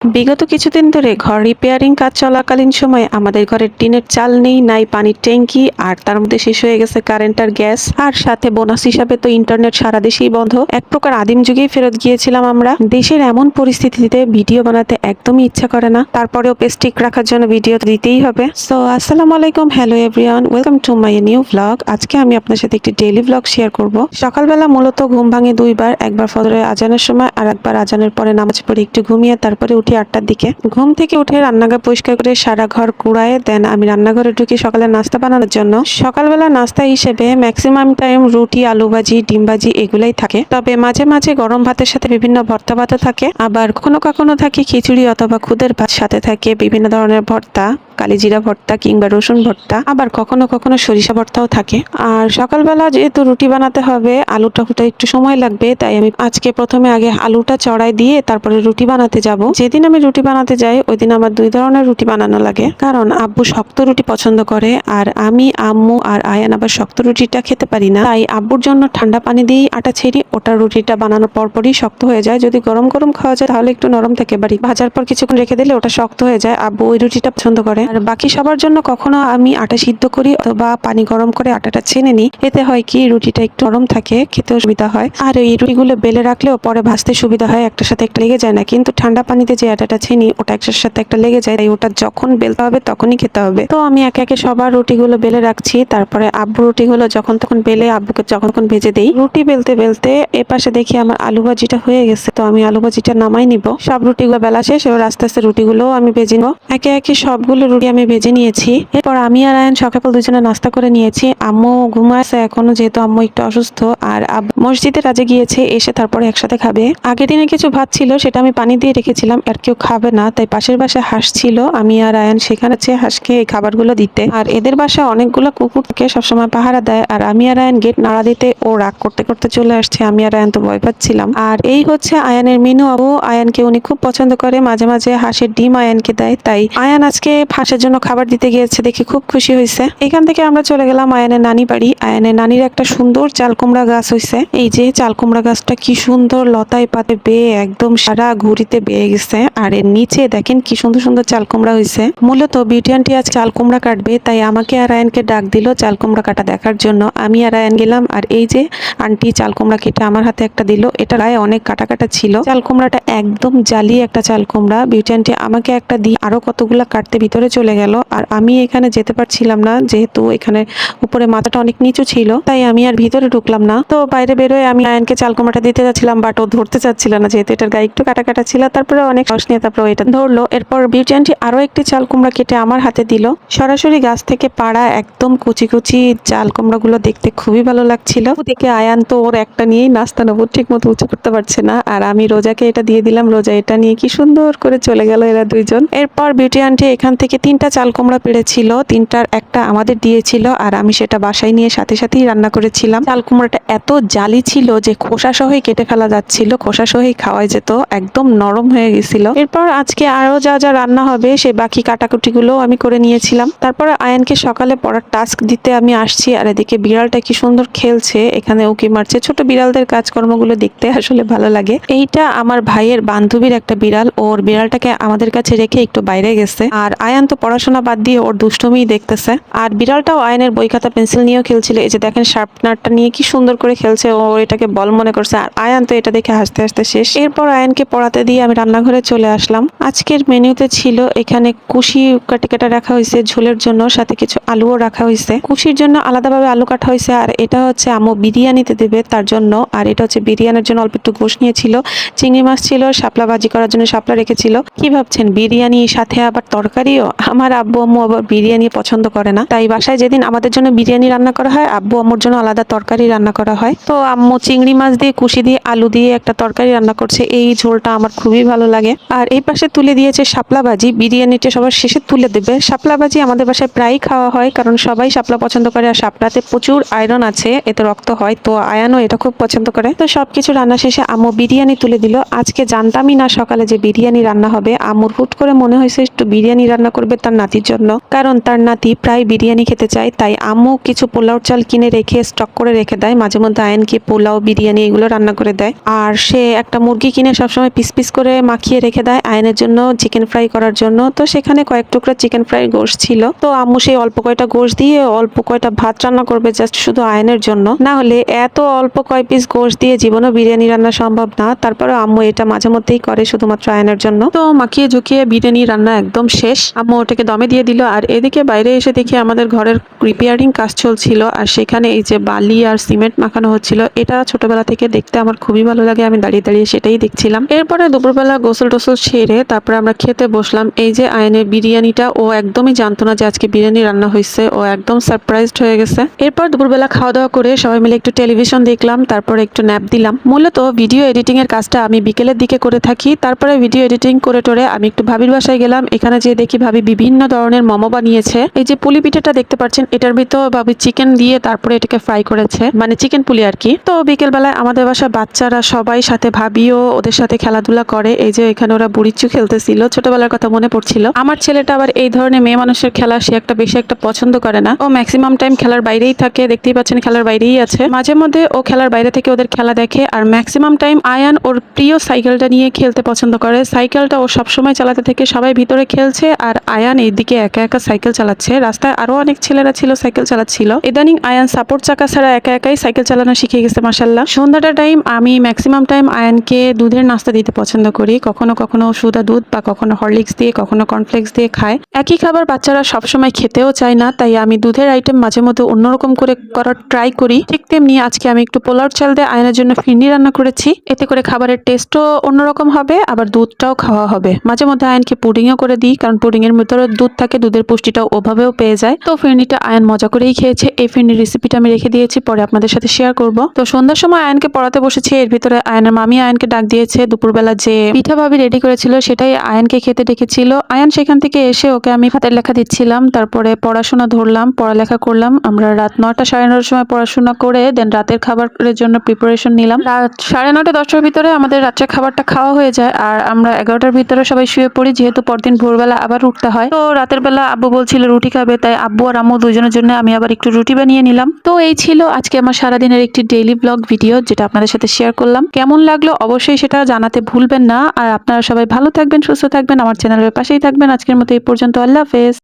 বিগত কিছুদিন ধরে ঘর রিপেয়ারিং কাজ চলাকালীন সময় আমাদের ঘরের টিনের চাল নেই, নাই পানির ট্যাঙ্কি, আর তার মধ্যে শেষ হয়ে গেছে কারেন্ট আর গ্যাস। আর সাথে বোনাস হিসাবে তো ইন্টারনেট সারা দেশেই বন্ধ। এক প্রকার আদিম যুগেই ফেরত গিয়েছিলাম আমরা। দেশের এমন পরিস্থিতিতে ভিডিও বানাতে একদমই ইচ্ছা করে না। তারপরেও পেস্টিক রাখার জন্য ভিডিও দিতেই হবে। সো আসসালামু আলাইকুম hello everyone welcome to my new vlog আজকে আমি আপনার সাথে একটি ডেইলি ভ্লগ শেয়ার করব। সকালবেলা মূলত ঘুম ভাঙে দুইবার, একবার ফজরের আজানের সময় আর একবার আজানের পরে নামাজ পড়ে একটু ঘুমিয়ে তারপরে উঠি আটটার দিকে। ঘুম থেকে উঠে রান্নাঘর পরিষ্কার করে সারা ঘর কুড়ায় দেন। আমি রান্নাঘরে ঢুকি সকালে নাস্তা বানানোর জন্য। সকালবেলা নাস্তা হিসেবে ম্যাক্সিমাম টাইম রুটি, আলু ভাজি, ডিম ভাজি এগুলাই থাকে। তবে মাঝে মাঝে গরম ভাতের সাথে বিভিন্ন ভর্তা ভাতও থাকে। আবার কখনো কখনো থাকে খিচুড়ি অথবা খুদের ভাত। সাথে থাকে বিভিন্ন ধরনের ভর্তা। কালিজিরা ভর্তা কিংবা রসুন ভর্তা, আবার কখনো কখনো সরিষা ভর্তাও থাকে। আর সকালবেলা যেহেতু রুটি বানাতে হবে, আলুটা ফুটে একটু সময় লাগবে, তাই আমি আজকে প্রথমে আগে আলুটা চড়াই দিয়ে তারপরে রুটি বানাতে যাব। যেদিন আমি রুটি বানাতে যাই ওই দিন আমার দুই ধরনের রুটি বানানো লাগে। কারণ আব্বু শক্ত রুটি পছন্দ করে, আর আমি, আম্মু আর আয়ান আবার শক্ত রুটিটা খেতে পারি না। তাই আব্বুর জন্য ঠান্ডা পানি দিয়েই আটা ছেড়ি ওটা রুটিটা বানানোর পরপরই শক্ত হয়ে যায়। যদি গরম গরম খাওয়া যায়, তাহলে একটু নরম থাকে বাড়ি। ভাজার পর কিছুক্ষণ রেখে দিলে ওটা শক্ত হয়ে যায়। আব্বু ওই রুটিটা পছন্দ করে। আর বাকি সবার জন্য কখনো আমি আটা সিদ্ধ করি অথবা পানি গরম করে আটাটা ছেনে নিই। এতে হয় কি, রুটিটা একটু নরম থাকে, খেতেও সুবিধা হয়। আর এই রুটিগুলো বেলে রাখলেও পরে ভাজতে সুবিধা হয়, একটার সাথে একটা লেগে যায় না। কিন্তু ঠান্ডা পানিতে যে আটাটা ছেনি, ওটা একটার সাথে একটা লেগে যায়, তাই ওটা যখন বেলতে হবে তখনই খেতে হবে। তো আমি একে একে সবার রুটিগুলো বেলে রাখছি। তারপরে আব্বু রুটিগুলো যখন তখন বেলে আব্বুকে যখন তখন ভেজে দেই। রুটি বেলতে বেলতে এ পাশে দেখি আমার আলু ভাজিটা হয়ে গেছে, তো আমি আলু ভাজিটা নামাই নিব। সব রুটিগুলো বেলা শেষ, এবার আস্তে আস্তে রুটিগুলো আমি ভেজে নিব। একে একে সবগুলো রুটি আমি ভেজে নিয়েছি। এরপর আমি আর আয়ন সকাল দুজনে নাস্তা করে নিয়েছি। আম্মু ঘুমাচ্ছে এখনও, যেহেতু আম্মু একটু অসুস্থ। আর আব- মসজিদে কাজে গিয়েছে, এসে তারপরে একসাথে খাবে। আগের দিনে কিছু ভাত ছিল, সেটা আমি পানি দিয়ে রেখেছিলাম, আর কেউ খাবে না, তাই পাশের বাসায় হাঁস ছিল। আমি আর আয়ন সেখানে হাঁসকে এই খাবারগুলো দিতে। আর এদের বাসায় অনেকগুলো কুকুর থাকে, সবসময় পাহারা দেয়। আর আমি আর আয়ন গেট নাড়া দিতে ও রাগ করতে করতে চলে আসছে, আমি আর আয়ান তো ভয় পাচ্ছিলাম। আর এই হচ্ছে আয়ানের মেনু। আবু আয়ানকে উনি খুব পছন্দ করে, মাঝে মাঝে হাঁসের ডিম আয়ানকে দেয়, তাই আয়ান আজকে হাঁসের জন্য খাবার দিতে গিয়েছে, দেখে খুব খুশি হয়েছে। এখান থেকে আমরা চলে গেলাম আয়ানের নানি বাড়ি। আয়ানের নানির একটা সুন্দর চাল কুমড়া গাছ হয়েছে। এই যে চাল কুমড়া গাছটা কি সুন্দর লতায় পাতে বেয়ে একদম সারা ঘুরিতে বেয়ে গেছে। আর এর নিচে দেখেন কি সুন্দর সুন্দর চাল কুমড়া হয়েছে। মূলত বিউটি আন্টি আজ চাল কুমড়া কাটবে, তাই আমাকে আর আয়ানকে ডাক দিল চাল কুমড়া কাটা দেখার জন্য। আমি আর আয়ান গেলাম, আর এই যে আন্টি চাল কুমড়া কেটে আমার হাতে একটা দিল। এটা গায়ে অনেক কাটা কাটা ছিল। চাল কুমড়াটা একদম জালি একটা চাল কুমড়া বিউটি আন্টি আমাকে একটা দিয়ে আরও কতগুলা কাটতে ভিতরে চলে গেল। আর আমি এখানে যেতে পারছিলাম না, যেহেতু এখানে উপরে মাথাটা অনেক নিচু ছিল, তাই আমি আর ভিতরে ঢুকলাম না। তো বাইরে বেরোয় আমি আয়নকে চাল কুমড়াটা দিতে যাচ্ছিলাম বাট ও ধরতে চাচ্ছিল না, যেহেতু এটার গায়ে একটু কাটা কাটা ছিল। তারপরে অনেক সাহস নিয়ে তারপরে এটা ধরলো। এরপর বিউটি আন্টি আরও একটি চাল কুমড়া কেটে আমার হাতে দিল। সরাসরি গাছ থেকে পাড়া একদম কুচি কুচি চাল কুমড়াগুলো দেখতে খুবই ভালো লাগছিল। দেখে আয়ান তো ওর একটা নিয়েই নাস্তা নেব ঠিক মতো উঁচু করতে পারছে না। আর আমি রোজাকে এটা দিয়ে দিলাম, রোজা এটা নিয়ে কি সুন্দর করে চলে গেল এরা দুইজন। এরপর বিউটি আন্টি এখান থেকে তিনটা চাল কুমড়া পেড়েছিল, তিনটার একটা আমাদের দিয়েছিল আর আমি সেটা বাসায় নিয়ে সাথে সাথেই রান্না করেছিলাম। চাল কুমড়াটা এত জালি ছিল যে খোসা সহই কেটে ফেলা যাচ্ছিল, খোসা সহই খাওয়া যেত, একদম নরম হয়ে গেছিল। এরপর আজকে আরও যা যা রান্না হবে সে বাকি কাটাকুটিগুলো আমি করে নিয়েছিলাম। তারপর আয়ানকে সকালে পড়ার টাস্ক দিতে আমি আসছি আর এদিকে বিড়ালটা কি সুন্দর খেলছে, এখানে উকি মারছে। ছোট বিড়ালদের কাজকর্মগুলো দেখতে আসলে ভালো লাগে। এইটা আমার ভাইয়ের বান্ধবীর একটা বিড়াল, ওর বিড়ালটাকে আমাদের কাছে রেখে একটু বাইরে গেছে। আর আয়ান তো পড়াশোনা বাদ দিয়ে ওর দুষ্টুমিই দেখতেছে। আর বিড়ালটাও আয়নের বই খাতা পেন্সিল নিয়েও খেলছিল। এই যে দেখেন শার্পনারটা নিয়ে কি সুন্দর করে খেলছে, ও এটাকে বল মনে করছে। আর আয়ান তো এটা দেখে হাসতে হাসতে শেষ। এরপর আয়ানকে পড়াতে দিয়ে আমি রান্নাঘরে চলে আসলাম। আজকের মেনুতে ছিল এখানে কুশি কাটে কাটা রাখা হয়েছে, ঝোলের জন্য সাথে কিছু আলুও রাখা হয়েছে। কুশির জন্য আলাদাভাবে আলু কাটা হয়েছে, আর এটা হচ্ছে আমু বিরিয়ানিতে দেবে তার জন্য। আর এটা হচ্ছে বিরিয়ানির জন্য অল্প একটু গোশ নিয়েছিল। চিংড়ি মাছ ছিল, শাপলা ভাজি করার জন্য শাপলা রেখেছিল। কি ভাবছেন, বিরিয়ানি সাথে আবার তরকারিও? আমার আব্বু, আম্মু আবার বিরিয়ানি পছন্দ করে না। তাই বাসায় যেদিন আমাদের জন্য বিরিয়ানি রান্না করা হয়, আব্বু, আম্মুর জন্য আলাদা তরকারি রান্না করা হয়। তো আম্মু চিংড়ি মাছ দিয়ে, কুশি দিয়ে, আলু দিয়ে একটা তরকারি রান্না করছে। এই ঝোলটা আমার খুবই ভালো লাগে। আর এই পাশে তুলে দিয়েছে শাপলা ভাজি বিরিয়ানিটা সবার শেষে তুলে দেবে। শাপলা ভাজি আমাদের বাসায় প্রায়ই খাওয়া হয়, কারণ সবাই শাপলা পছন্দ করে আর শাপলাতে প্রচুর আয়রন আছে, এতে রক্ত হয়। তো আয়ানও এটা খুব পছন্দ করে। তো সবকিছু রান্না শেষে আম্মু বিরিয়ানি তুলে দিল। আজকে জানতামই না সকালে যে বিরিয়ানি রান্না হবে। আম্মুর হুট করে মনে হয়েছে একটু বিরিয়ানি রান্না করবে করবে তার নাতির জন্য। কারণ তার নাতি প্রায় বিরিয়ানি খেতে চায়, তাই আম্মু কিছু পোলাওর চাল কিনে রেখে স্টক করে রেখে দেয়। মাঝে মধ্যে আয়নকে পোলাও, বিরিয়ানি এগুলো রান্না করে দেয়। আর সে একটা মুরগি কিনে সবসময় পিস পিস করে মাখিয়ে রেখে দেয় আয়নের জন্য চিকেন ফ্রাই করার জন্য। তো সেখানে কয়েক টুকরা চিকেন ফ্রাই গোশ ছিল। তো আম্মু সেই অল্প কয়টা গোশ দিয়ে অল্প কয়টা ভাত রান্না করবে জাস্ট শুধু আয়নের জন্য। না হলে এত অল্প কয় পিস গোশ দিয়ে জীবনও বিরিয়ানি রান্না সম্ভব না। তারপরে আম্মু এটা মাঝে মধ্যেই করে শুধুমাত্র আয়নের জন্য। তো মাখিয়ে ঝুঁকিয়ে বিরিয়ানি রান্না একদম শেষ। আম্মু ওটাকে দমে দিয়ে দিল। আর এদিকে বাইরে এসে দেখি আমাদের ঘরের রিপেয়ারিং কাজ চলছিল। আর সেখানে এই যে বালি আর সিমেন্ট মাখানো হচ্ছিল, এটা ছোটবেলা থেকে দেখতে আমার খুবই ভালো লাগে। আমি দাঁড়িয়ে দাঁড়িয়ে সেটাই দেখছিলাম। এরপরে দুপুরবেলা গোসল টোসল সেরে তারপরে আমরা খেতে বসলাম। এই যে আয়নের বিরিয়ানিটা, ও একদমই জানতো না যে আজকে বিরিয়ানি রান্না হয়েছে। ও একদম সারপ্রাইজড হয়ে গেছে। এরপর দুপুরবেলা খাওয়া দাওয়া করে সবাই মিলে একটু টেলিভিশন দেখলাম, তারপরে একটু ন্যাপ দিলাম। মূলত ভিডিও এডিটিং এর কাজটা আমি বিকেলের দিকে করে থাকি। তারপরে ভিডিও এডিটিং করে টোরে আমি একটু ভাবির বাসায় গেলাম। এখানে যে দেখি ভাবি বিভিন্ন ধরনের মোমো বানিয়েছে। এই যে পুলি পিঠাটা দেখতে পাচ্ছেন, এটার ভিতর চিকেন দিয়ে তারপরে এটাকে ফ্রাই করেছে। মানে চিকেন পুলি আর কি। তো বিকেল বেলায় আমাদের বাসায় বাচ্চারা সবাই সাথে ভাবিও ওদের সাথে খেলাধুলা করে। এই যে এখানে ওরা বুড়িচু খেলতেছিল, ছোটবেলার কথা মনে পড়ছিল। আমার ছেলেটা আবার এই ধরনের মেয়ে মানুষের খেলা সে একটা বেশি একটা পছন্দ করে না। ও ম্যাক্সিমাম টাইম খেলার বাইরেই থাকে, দেখতেই পাচ্ছেন খেলার বাইরেই আছে। মাঝে মধ্যে ও খেলার বাইরে থেকে ওদের খেলা দেখে আর ম্যাক্সিমাম টাইম আয়ান ওর প্রিয় সাইকেলটা নিয়ে খেলতে পছন্দ করে। সাইকেলটা ও সবসময় চালাতে থেকে সবাই ভিতরে খেলছে আর আয়ান এইদিকে একা একা সাইকেল চালাচ্ছে। রাস্তায় আরও অনেক ছেলেরা ছিল, সাইকেল চালাচ্ছিল। ইদানিং আয়ান সাপোর্ট চাকা ছাড়া একা একাই সাইকেল চালানো শিখে গেছে মাসাল্লাহ সন্ধ্যাটা টাইম আমি ম্যাক্সিমাম টাইম আয়ানকে দুধের নাস্তা দিতে পছন্দ করি। কখনো কখনো সুদা দুধ বা কখনো হরলিক্স দিয়ে, কখনো কর্নফ্লেক্স দিয়ে খায়। একই খাবার বাচ্চারা সবসময় খেতেও চায় না, তাই আমি দুধের আইটেম মাঝে মধ্যে অন্যরকম করে করার ট্রাই করি। ঠিক তেমনি আজকে আমি একটু পোলার চাল দিয়ে আয়নের জন্য ফিরনি রান্না করেছি। এতে করে খাবারের টেস্টও অন্যরকম হবে, আবার দুধটাও খাওয়া হবে। মাঝে মধ্যে আয়নকে পুডিংও করে দিই, কারণ পুডিং এর ভিতরে দুধ থাকে, দুধের পুষ্টিটাও ওভাবেও পেয়ে যায়। তো ফিরনিটা আয়ন মজা করেই খেয়েছে। এই ফিরনির রেসিপিটা আমি রেখে দিয়েছি, পরে আপনাদের সাথে শেয়ার করব। তো সন্ধ্যার সময় আয়নকে পড়াতে বসেছি, এর ভিতরে আয়নের মামি আয়নকে ডাক দিয়েছে। দুপুরবেলা যে পিঠা ভাবি রেডি করেছিল, সেটাই আয়নকে খেতে ডেকেছিল। আয়ন সেখান থেকে এসে ওকে আমি হাতের লেখা দিচ্ছিলাম, তারপরে পড়াশোনা ধরলাম, পড়ালেখা করলাম। আমরা রাত নয়টা সাড়ে নটার সময় পড়াশোনা করে দেন রাতের খাবারের জন্য প্রিপারেশন নিলাম। রাত সাড়ে নটা দশটার ভিতরে আমাদের রাত্রে খাবারটা খাওয়া হয়ে যায়, আর আমরা এগারোটার ভিতরে সবাই শুয়ে পড়ি, যেহেতু পরদিন ভোরবেলা আবার উঠতে হয়। তো রাতের বেলা আব্বু বলছিল, রুটি খাবে। তাই আব্বু আর আম্মু দুজনের জন্য আমি আবার একটু রুটি বানিয়ে নিলাম। তো এই ছিল আজকে আমার সারাদিনের একটি ডেইলি ব্লগ ভিডিও যেটা আপনাদের সাথে শেয়ার করলাম। কেমন লাগল অবশ্যই সেটা জানাতে ভুলবেন না। আর আপনারা সবাই ভালো থাকবেন, সুস্থ থাকবেন। আমার চ্যানেলের পাশেই থাকবেন। আজকের মতো এই পর্যন্ত। আল্লাহ হাফেজ।